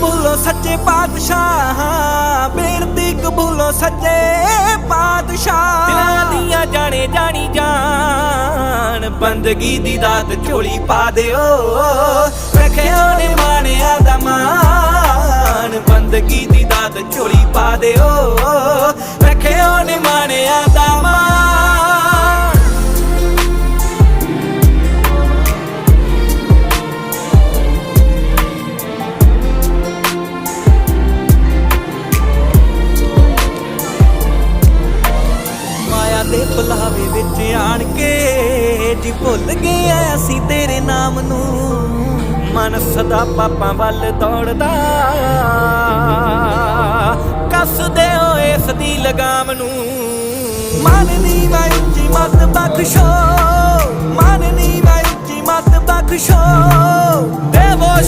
ਕਬੂਲੋ ਸੱਚੇ ਪਾਤਸ਼ਾਹ। ਬੇਨਤੀ ਕਬੂਲੋ ਸੱਚੇ ਪਾਤਸ਼ਾਹ। ਦਿਲਾਂ ਦੀਆਂ ਜਾਣੇ ਜਾਣੀ ਜਾਨ, ਬੰਦਗੀ ਦੀ ਦਾਤ ਝੋਲੀ ਪਾ ਦਿਓ। ਵੇਖਿਓ ਨੇ ਮਾਣਿਆ ਦਾ ਮਾਨ ਬੰਦਗੀ ਦੀ ਦਾਤ ਝੋਲੀ ਪਾ ਦਿਓ। ਦੇ ਬੁਲਾਵੇ ਵਿੱਚ ਆਣ ਕੇ ਜੀ ਭੁੱਲ ਗਏ ਅਸੀਂ ਤੇਰੇ ਨਾਮ ਨੂੰ। ਮਨ ਸਦਾ ਪਾਪਾਂ ਵੱਲ ਦੌੜਦਾ। ਕੱਸਦੇ ਹੋ ਇਸ ਦੀ ਲਗਾਮ ਨੂੰ। ਮਨ ਨੀ ਮੈਂ ਮਤ ਬਖਸ਼ੋ। ਮਨ ਨੀ ਮੈਂ ਉੱਚੀ ਮਤ ਬਖਸ਼ੋ।